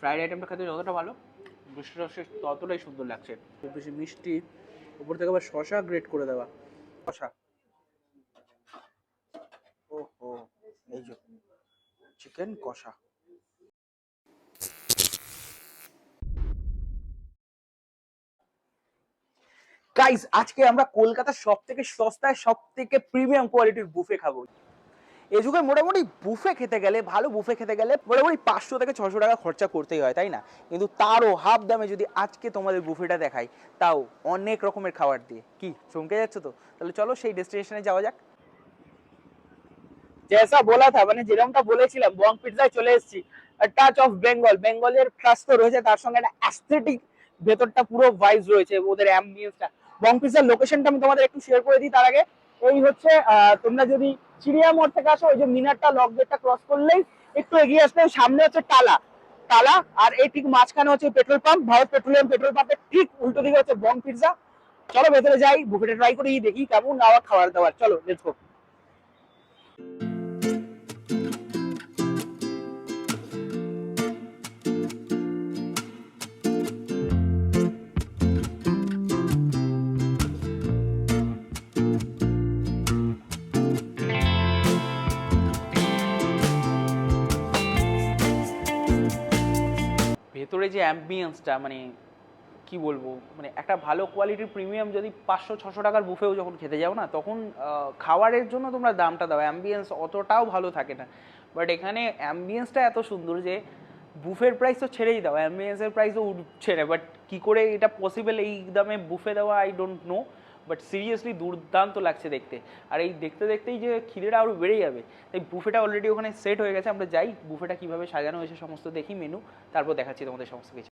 Fried আইটেমটা খেতে যতটা ভালো মিষ্টিটা সে ততটাই সুন্দর লাগছে। খুব বেশি মিষ্টি। উপর থেকে আবার শশা গ্রেট করে দেওয়া। শশা ওহো, এই যে চিকেন কষা। আজকে আমরা কলকাতার সব থেকে সস্তায় সব থেকে প্রিমিয়াম কোয়ালিটির বুফে খাব। এই যুগে মোটামুটি বুফে খেতে গেলে, ভালো বুফে খেতে গেলে মোটামুটি পাঁচশো থেকে ছশো টাকা খরচা করতেই হয়, তাই না? কিন্তু তারও হাফ দামে যদি আজকে তোমাদের বুফেটা দেখাই, তাও অনেক রকমের খাবার দিয়ে। কি, চমকে যাচ্ছে তো? তাহলে চলো সেই ডেস্টিনেশনে যাওয়া যাক। জেসা বলা থা মানে যেরকমটা বলেছিলাম বং পিৎজায় চলে এসেছি। টাচ অফ বেঙ্গল বেঙ্গলের প্লাস তো রয়েছে, তার সঙ্গে একটা অ্যাস্থেটিক ভেতরটা পুরো ভাইবস রয়েছে, ওদের অ্যাম্বিয়েন্সটা বং পিৎজার লোকেশনটা আমি তোমাদের একটু শেয়ার করে দিই, তার আগে এই হচ্ছে তোমরা যদি চিড়িয়া মোড় থেকে আসো ওই যে মিনারটা লক গেটটা ক্রস করলেই একটু এগিয়ে আসলে সামনে হচ্ছে টালা টালা আর এই ঠিক মাঝখানে হচ্ছে petrol pump Bharat Petroleum petrol পাম্পের ঠিক উল্টো দিকে হচ্ছে বং পিৎজা চলো ভেতরে যাই বুকেটে ট্রাই করি, দেখি কেমন আবার খাবার দাবার। চলো লেটস গো ভেতরে যে অ্যাম্বিয়েন্সটা মানে কি বলব মানে একটা ভালো কোয়ালিটির প্রিমিয়াম যদি পাঁচশো, ছশো টাকার বুফেও যখন খেতে যাও না, তখন খাওয়ারের জন্য তোমরা দামটা দাও। অ্যাম্বিয়েন্স অতটাও ভালো থাকে না। বাট এখানে অ্যাম্বিয়েন্সটা এত সুন্দর যে বুফের প্রাইস তো ছেড়েই দাও। অ্যাম্বিয়েন্সের প্রাইসও উঠছে না। বাট কী করে এটা পসিবল এই দামে বুফে দেওয়া? I don't know but seriously দুর্দান্ত লাগছে দেখতে। আর এই দেখতে দেখতেই যে খিদেটা আরও বেড়ে যাবে। তাই বুফেটা অলরেডি ওখানে সেট হয়ে গেছে। আমরা যাই বুফেটা কীভাবে সাজানো হয়েছে সমস্ত দেখি মেনু তারপর দেখাচ্ছি তোমাদের সমস্ত কিছু।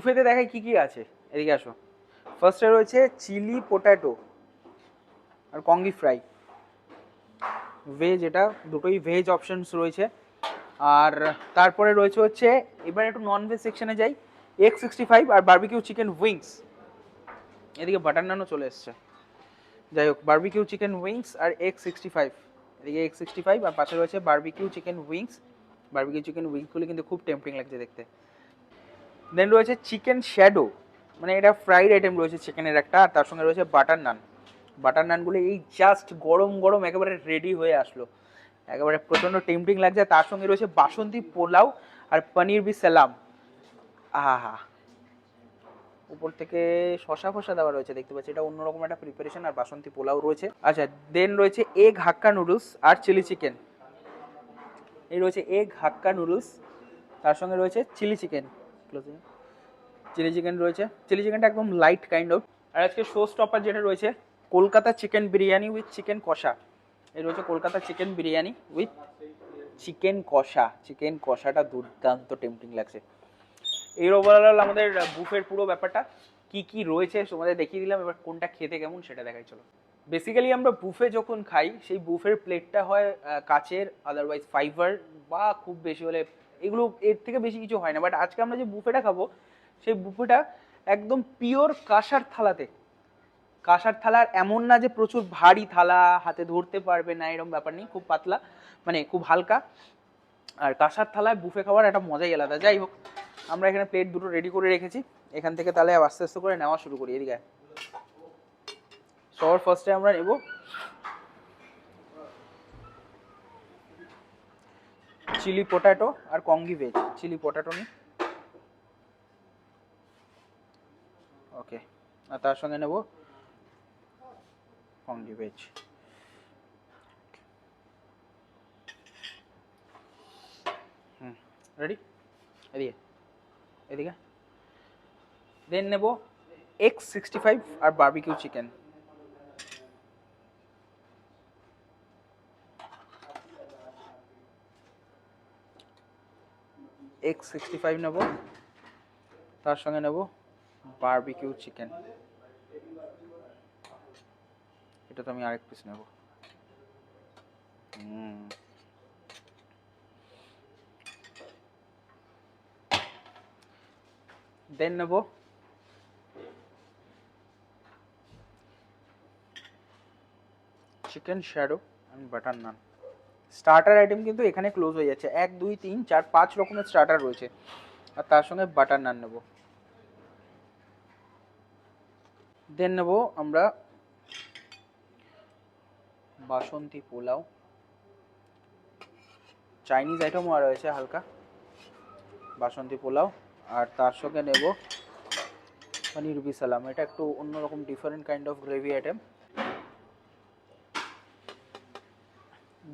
বুফেতে দেখাই কি কি আছে? এদিকে আসো। ফার্স্টে রয়েছে চিলি পোট্যাটো আর কঙ্গি ফ্রাই। ভেজ এটা, দুটোই ভেজ অপশনস রয়েছে। আর তারপরে রয়েছে হচ্ছে, এবার একটু নন ভেজ সেকশনে যাই। এগ সিক্সটি ফাইভ আর বার্বিকিউ চিকেন উইংস এদিকে বাটার নানও চলে এসছে। যাই হোক বার্বিকিউ চিকেন উইংস আর এগ সিক্সটি ফাইভ এদিকে এগ সিক্সটি ফাইভ আর পাশে রয়েছে barbecue chicken wings barbecue chicken উইংসগুলি কিন্তু খুব টেম্পটিং লাগছে দেখতে। দেন রয়েছে চিকেন শ্যাডো মানে এটা ফ্রাইড আইটেম রয়েছে চিকেনের একটা, আর তার সঙ্গে রয়েছে বাটার নান বাটার নানগুলো এই জাস্ট গরম গরম একেবারে রেডি হয়ে আসলো। একেবারে প্রচণ্ড টেম্পটিং লাগছে, তার সঙ্গে রয়েছে বাসন্তী পোলাও আর পনির বি সালাম আহা। উপর থেকে শশা ফশা দেওয়া রয়েছে, দেখতে পাচ্ছি। এটা অন্যরকম একটা প্রিপারেশন আর বাসন্তী পোলাও রয়েছে। আচ্ছা দেন রয়েছে এগ হাক্কা নুডলস আর চিলি চিকেন এই রয়েছে এগ হাক্কা নুডলস তার সঙ্গে রয়েছে চিলি চিকেন চিলি চিকেন রয়েছে। চিলি চিকেনটা একদম লাইট কাইন্ড অফ আর আজকে শো স্টপার যেটা রয়েছে, Kolkata chicken biryani with chicken কষা। এই রয়েছে Kolkata chicken biryani with chicken কষা। চিকেন কষাটা দুর্দান্ত টেম্পটিং লাগছে। এর ওভারঅল আমাদের বুফের পুরো ব্যাপারটা কি কি রয়েছে তোমাদের দেখিয়ে দিলাম, এবার কোনটা খেতে কেমন সেটা দেখাই, চলো। বেসিক্যালি আমরা বুফে যখন খাই, সেই বুফের প্লেটটা হয় কাচের আদারওয়াইজ ফাইবার বা খুব বেশি হলে এগুলো এর থেকে বেশি কিছু হয় না। বাট আজকে আমরা যে বুফেটা খাব, সেই বুফেটা একদম পিওর কাঁসার থালাতে। কাঁসার থালার এমন না যে প্রচুর ভারী থালা, হাতে ধরতে পারবে না, এরকম ব্যাপার নেই, খুব পাতলা মানে খুব হালকা। আর কাঁসার থালায় বুফে খাওয়ার একটা মজাই আলাদা। যাই হোক, আমরা এখানে প্লেট দুটো রেডি করে রেখেছি। এখান থেকে তাহলে আস্তে আস্তে করে নেওয়া শুরু করি, এদিকে। সবার ফার্স্টে আমরা নেব চিলি পোটাটো আর কঙ্গি ভেজ চিলি পোটাটো নি। ওকে আর তার সঙ্গে নেব কঙ্গি ভেজ হুম রেডি এদিকে এদিকে। দেন নেব এক্স সিক্সটি ফাইভ আর barbecue chicken egg sixty five নেব। তার সঙ্গে নেব বারবিকিউ চিকেন এটা তো আমি আরেক পিস নেব। দেন নেব। Chicken shadow and butter naan starter item কিন্তু এখানে ক্লোজ হয়ে যাচ্ছে। এক, দুই, তিন, চার, পাঁচ রকমের স্টার্টার রয়েছে। আর তার সঙ্গে বাটার নান নেব। দেন নেব আমরা বাসন্তী পোলাও। চাইনিজ আইটেমও রয়েছে হালকা। বাসন্তী পোলাও। আর তার সঙ্গে নেব পনির বিসালাম। এটা একটু অন্যরকম different kind of gravy item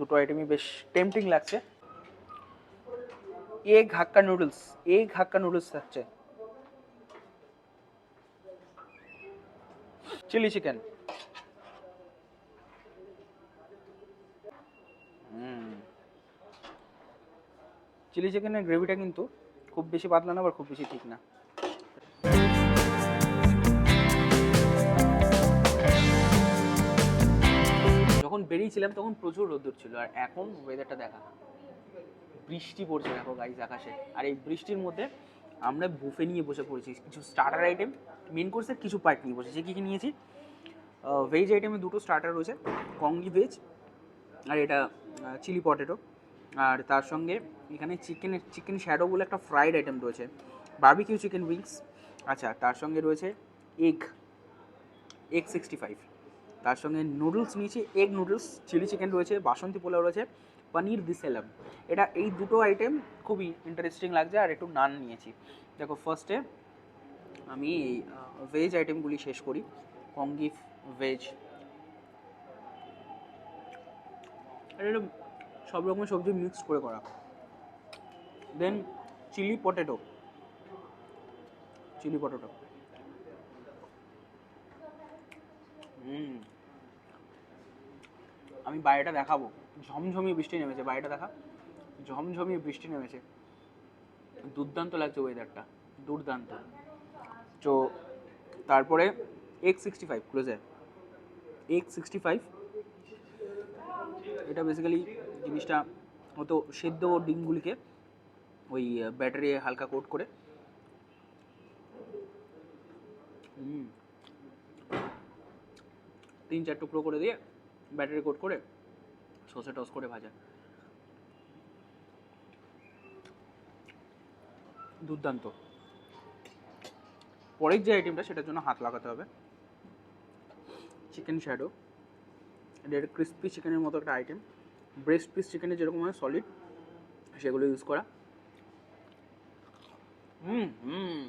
দুটো আইটেমই বেশ টেম্পটিং লাগছে। Egg hakka noodles egg hakka noodles থাকছে। চিলি চিকেন চিলি চিকেনের গ্রেভিটা কিন্তু খুব বেশি পাতলা না, আবার খুব বেশি ঠিক না। যখন বেরিয়েছিলাম তখন প্রচুর রোদ্দুর ছিল, আর এখন ওয়েদারটা দেখা। বৃষ্টি পড়ছে দেখো গাইজ আকাশে, আর এই বৃষ্টির মধ্যে আমরা বুফে নিয়ে বসে পড়েছি। কিছু স্টার্টার আইটেম মেন কোর্সের কিছু পার্ট নিয়ে বসেছি। কী কী নিয়েছি? ভেজ আইটেমে দুটো স্টার্টার রয়েছে কঙ্গি ভেজ আর এটা চিলি পটেটো আর তার সঙ্গে এখানে চিকেনের চিকেন শ্যাডো বলে একটা ফ্রাইড আইটেম রয়েছে বার্বিকিউ চিকেন উইংস আচ্ছা তার সঙ্গে রয়েছে এগ এগ সিক্সটি ফাইভ তার সঙ্গে নুডলস নিয়েছি এগ নুডলস চিলি চিকেন রয়েছে, বাসন্তী পোলাও রয়েছে পনির দিসেলাম এটা এই দুটো আইটেম খুবই ইন্টারেস্টিং লাগছে আর একটু নান নিয়েছি। দেখো ফার্স্টে আমি এই ভেজ আইটেমগুলি শেষ করি। কঙ্গি ভেজ এটা সব রকমের সবজি মিক্স করে করা। Then chilli potato chilli potato hmm. আমি বাইরেটা দেখাবো। ঝমঝমিয়ে বৃষ্টি নেমেছে, বাইরেটা দেখা। ঝমঝমিয়ে বৃষ্টি নেমেছে। দুর্দান্ত লাগছে ওয়েদারটা দুর্দান্ত। তো তারপরে এক্স সিক্সটি ফাইভ ক্লোজে এক্স সিক্সটি ফাইভ এটা বেসিক্যালি জিনিসটা হতো সেদ্ধ ডিমগুলিকে ওই ব্যাটারি হালকা কোট করে। তিন চার টুকরো করে দিয়ে ব্যাটারি কোট করে সসে টস করে ভাজা। দুর্দান্ত। পরের যে আইটেমটা সেটার জন্য হাত লাগাতে হবে। চিকেন শ্যাডো এটা একটা ক্রিস্পি চিকেনের মতো একটা আইটেম ব্রেস্ট পিস চিকেনের যেরকম হয় সলিড সেগুলো ইউজ করা। হুম হুম।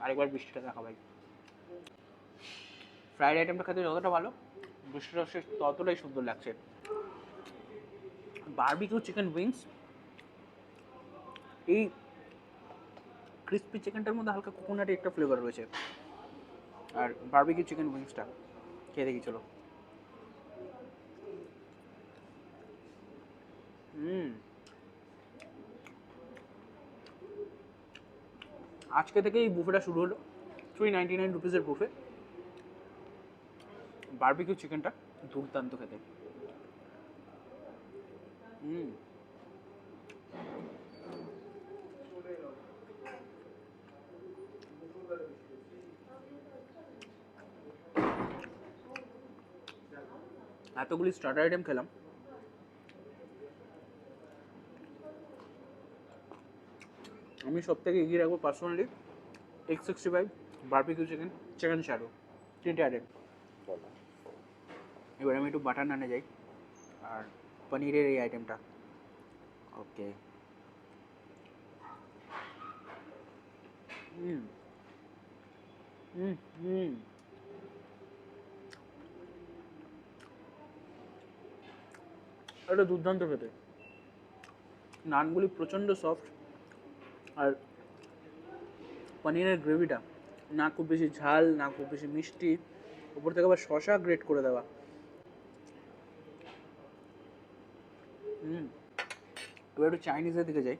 আরেকবার বৃষ্টিটা দেখা ভাই। ফ্রাইড আইটেমটা খেতে যতটা ভালো বৃষ্টিটা সে ততটাই সুন্দর লাগছে। Barbecue chicken wings. এই ক্রিস্পি চিকেনটার মধ্যে হালকা কোকোনাটের একটা ফ্লেভার রয়েছে। আর বারবিকিউ চিকেন উইংসটা খেয়ে দেখি, চলো। হুম। আজকে থেকে এই বুফেটা শুরু হলো। থ্রি নাইনটি নাইন রুপিসের বুফে। বারবিকিউ চিকেনটা দুর্দান্ত খেতে। হুম। এতগুলি স্টার্টার আইটেম খেলাম। আমি সব থেকে এগিয়ে রাখব personally egg sixty five barbecue chicken chicken shadow তিনটে আইটেম এবার আমি একটু বাটার নানে যাই। আর পনিরের এই আইটেমটা ওকে হুম। হুম হুম। এটা দুর্দান্ত খেতে। নানগুলি প্রচণ্ড সফট আর পনিরের গ্রেভিটা না খুব বেশি ঝাল না খুব বেশি মিষ্টি। উপর থেকে আবার শশা গ্রেট করে দেওয়া। হুম। এবার একটু চাইনিজের দিকে যাই।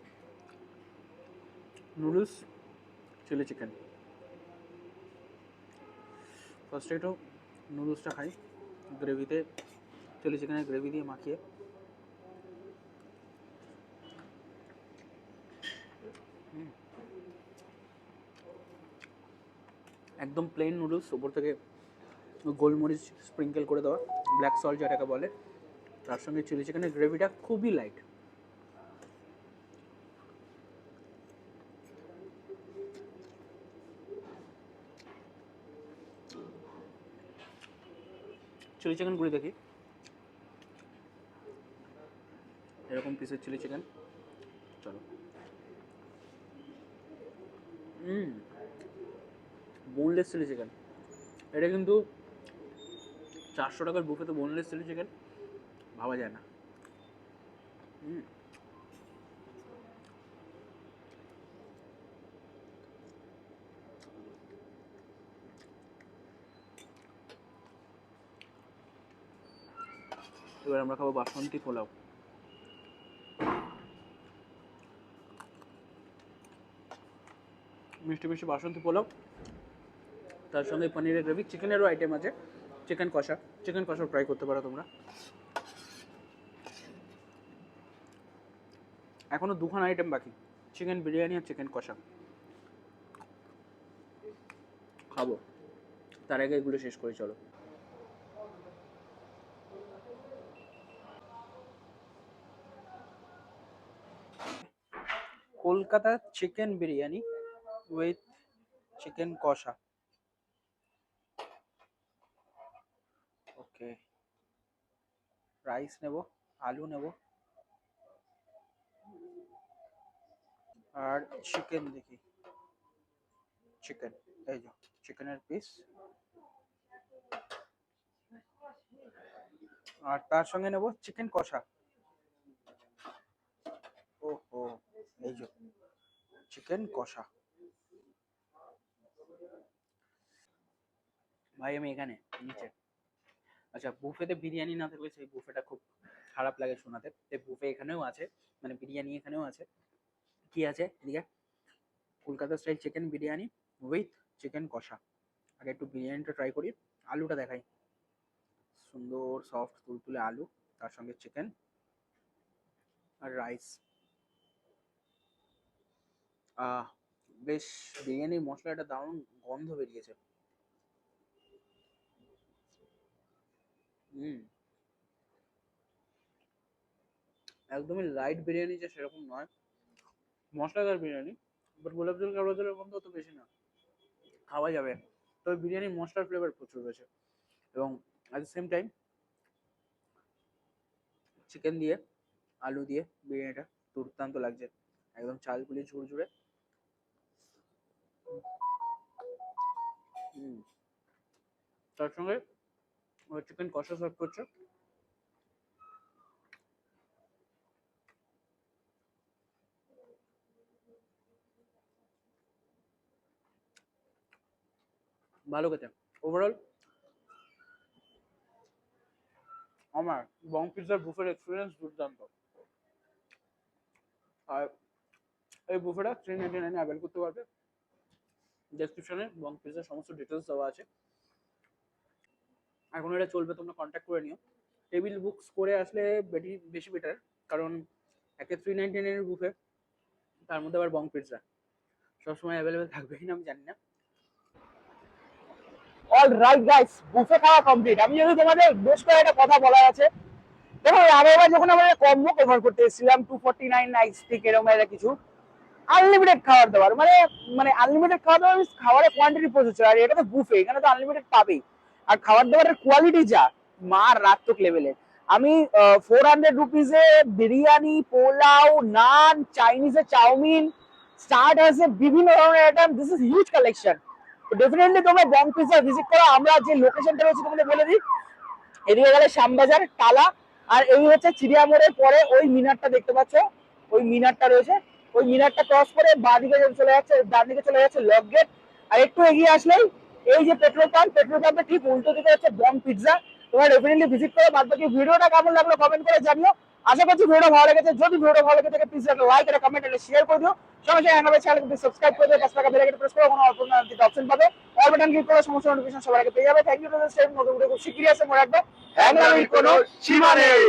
নুডলস চিলি চিকেন ফার্স্টে একটু নুডলসটা খাই। গ্রেভিতে চিলি চিকেনের গ্রেভি দিয়ে মাখিয়ে। একদম প্লেন নুডলস ওপর থেকে গোলমরিচ স্প্রিঙ্কেল করে দেওয়া। ব্ল্যাক সল্ট যেটাকে বলে। তার সঙ্গে চিলি চিকেনের গ্রেভিটা খুবই লাইট চিলি চিকেন গুলি দেখি। এরকম পিসের চিলি চিকেন চলো। বোনলেস চিলি চিকেন এটা কিন্তু চারশো টাকার বুফেতে বোনলেস চিলি চিকেন ভাবা যায় না। এবার আমরা খাব বাসন্তী পোলাও। মিষ্টি মিষ্টি বাসন্তী পোলাও। তার সঙ্গে পনিরের গ্রেভি। চিকেনেরও আইটেম আছে। চিকেন কষা। চিকেন কষাও ট্রাই করতে পারো তোমরা। এখনও দুখান আইটেম বাকি। চিকেন বিরিয়ানি আর চিকেন কষা। খাব। তার আগে এগুলো শেষ করে, চলো। Kolkata chicken biryani with chicken kosha. Okay rice নেব, আলু নেব। আর চিকেন দেখি। চিকেন এই যে চিকেনের পিস আর তার সঙ্গে নেব চিকেন কষা। ওহো, এই যে চিকেন কষা। ভাই, আমি এখানে, নিচে। আচ্ছা বুফেতে বিরিয়ানি না থাকলে সেই বুফেটা খুব খারাপ লাগে শোনাতে। বুফে এখানেও আছে মানে বিরিয়ানি এখানেও আছে। কি আছে? এদিকে। Kolkata style chicken biryani with chicken kosha. আগে একটু বিরিয়ানিটা ট্রাই করি। আলুটা দেখাই। সুন্দর সফট তুলতুলে আলু, তার সঙ্গে চিকেন আর রাইস বেশ, বিরিয়ানির মশলাটা দারুণ গন্ধ বেরিয়েছে। হুম। একদমই লাইট বিরিয়ানি যে সেরকম নয়। মশলাদার বিরিয়ানি বাট গোলাপ জল কাবলা জলের গন্ধ অত বেশি না। খাওয়া যাবে। তবে বিরিয়ানির মশলার ফ্লেভার প্রচুর রয়েছে। এবং at the same time chicken দিয়ে, আলু দিয়ে বিরিয়ানিটা দুর্দান্ত লাগছে। একদম চাল চালগুলি ঝুরঝুরে। তার সঙ্গে চিকেন কষা সার্ভ করছে। ভালো খেতে ওভারঅল আমার বং পিৎজার বুফের এক্সপিরিয়েন্স দুর্দান্ত। আর এই বুফেটা থ্রি নাইনটি নাইনে অ্যাভেল করতে পারবে। ডেসক্রিপশনে বং পিৎজার সমস্ত ডিটেলস দেওয়া আছে। এখন এটা চলবে, তোমরা কন্ট্যাক্ট করে নিও। টেবিল বুকস করে আসলে বেশি বেশি বেটার কারণ একে থ্রি নাইনটি নাইনের বুফে তার মধ্যে আবার বং পিৎজা সবসময় অ্যাভেলেবেল থাকবে কিনা আমি জানি না। অল রাইট গাইস বুফে খাওয়া কমপ্লিট আমি যদি তোমাদের বেশ কয়েকটা কথা বলার আছে, দেখো আগেরবার যখন আমরা কম্বো কভার করতে এসেছিলাম two forty nine night stick এরকম একটা কিছু আনলিমিটেড খাবার দাবার মানে মানে আনলিমিটেড খাবার দাবার খাবারের কোয়ান্টিটি প্রচুর আর এটা তো বুফে এখানে তো আনলিমিটেড পাবেই। আর খাবার দাবারের কোয়ালিটি যা মারাত্মক লেভেলের আমি ফোর হান্ড্রেড রুপিসে বিরিয়ানি, পোলাও, নান চাইনিজে চাউমিন স্টার্টার্সে বিভিন্ন ধরনের item this is huge collection definitely তোমরা বং পিজা ভিজিট করো। আমরা যে লোকেশনটা রয়েছে তোমাদের বলে দিই। এদিকে গেলে শ্যামবাজার টালা আর এই হচ্ছে চিড়িয়া মোড়ের পরে ওই মিনারটা দেখতে পাচ্ছ। ওই মিনারটা রয়েছে। ওই মিনারটা ক্রস করে বাঁ দিকে চলে যাচ্ছে ডান দিকে চলে যাচ্ছে লক গেট আর একটু এগিয়ে আসলেই এই যে পেট্রোল পাম্প পেট্রোল পাম্পের ঠিক উল্টো দিকে হচ্ছে বম পিৎজা তোমরা ডেফিনেটলি ভিজিট করো। বাদ বাকি ভিডিওটা কেমন লাগল কমেন্ট করে জানিও। আশা করছি ভিডিও ভালো লেগেছে। যদি ভিডিও ভালো লেগে থাকে প্লিজ একটা লাইক একটা কমেন্ট একটা শেয়ার করে দিও। সঙ্গে সঙ্গে আমাদের চ্যানেলকে সাবস্ক্রাইব করে দিও, পাশে থাকা বেল আইকন প্রেস করো, কোনো অল্প অপশন পাবে। অল বাটন ক্লিক করে সমস্ত নোটিফিকেশন সবার আগে পেয়ে যাবে। Thank you to the same নতুন ভিডিও খুব শিগগিরই আসে, মনে রাখবে। হ্যাংলামির কোনো সীমা নেই।